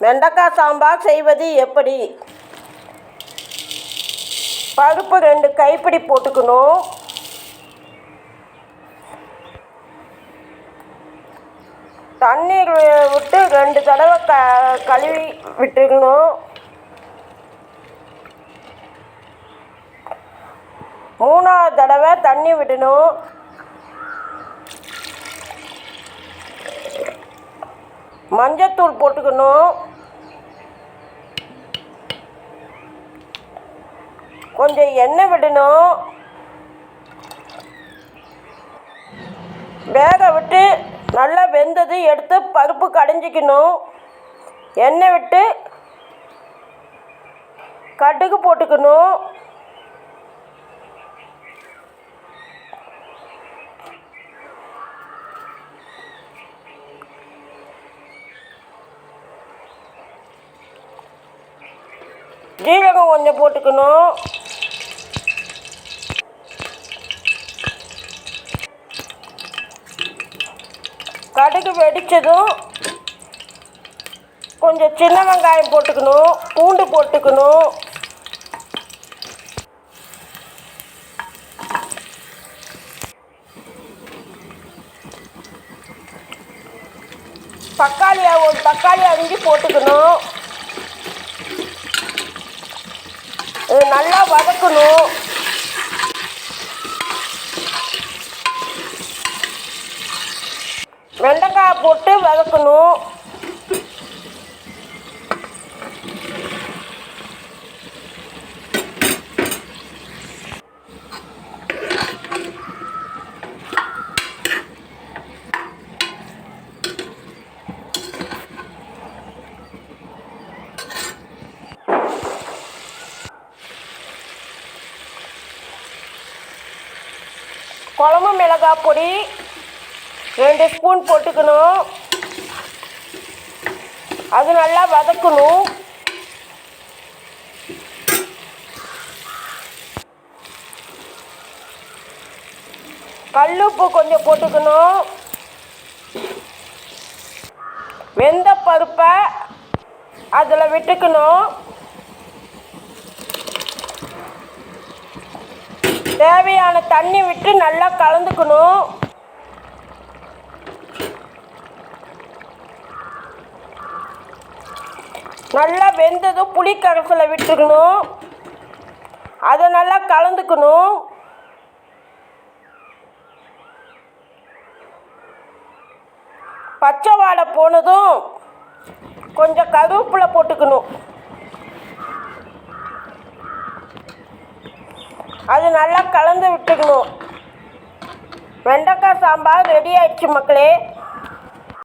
வெண்டைக்காய் சாம்பார் செய்வது எப்படி? பருப்பு ரெண்டு கைப்பிடி போட்டுக்கணும். தண்ணீர் விட்டு ரெண்டு தடவை க கழுவி விட்டுக்கணும். மூணாவது தடவை தண்ணி விடணும். மஞ்சத்தூள் போட்டுக்கணும். கொஞ்சம் எண்ணெய் விடணும். வேக விட்டு நல்லா வெந்தது எடுத்து பருப்பு கடைஞ்சிக்கணும். எண்ணெய் விட்டு கடுகு போட்டுக்கணும். ஜீரகம் கொஞ்சம் போட்டுக்கணும். கடுகு வெடித்ததும் கொஞ்சம் சின்ன வெங்காயம் போட்டுக்கணும். பூண்டு போட்டுக்கணும். தக்காளி ஒரு தக்காளி அரிஞ்சு போட்டுக்கணும். நல்லா வதக்கணும் வெண்டைக்காய் போட்டு குழம்பு மிளகாய் பொடி ரெண்டு ஸ்பூன் போட்டுக்கணும். அது நல்லா வதக்கணும். கல்லுப்பு கொஞ்சம் போட்டுக்கணும். வெந்த பருப்பை அதில் விட்டுக்கணும். தேவையான தண்ணி விட்டு நல்லா கலந்துக்கணும். நல்லா வெந்ததும் புளி கரைசலை விட்டுக்கணும் அதை நல்லா கலந்துக்கணும். பச்சை வாடை போனதும் கொஞ்சம் கருவேப்பிலை போட்டுக்கணும். அது நல்லா கலந்து விட்டுக்கணும். வெண்டைக்காய் சாம்பார் ரெடி ஆயிடுச்சு மக்களே.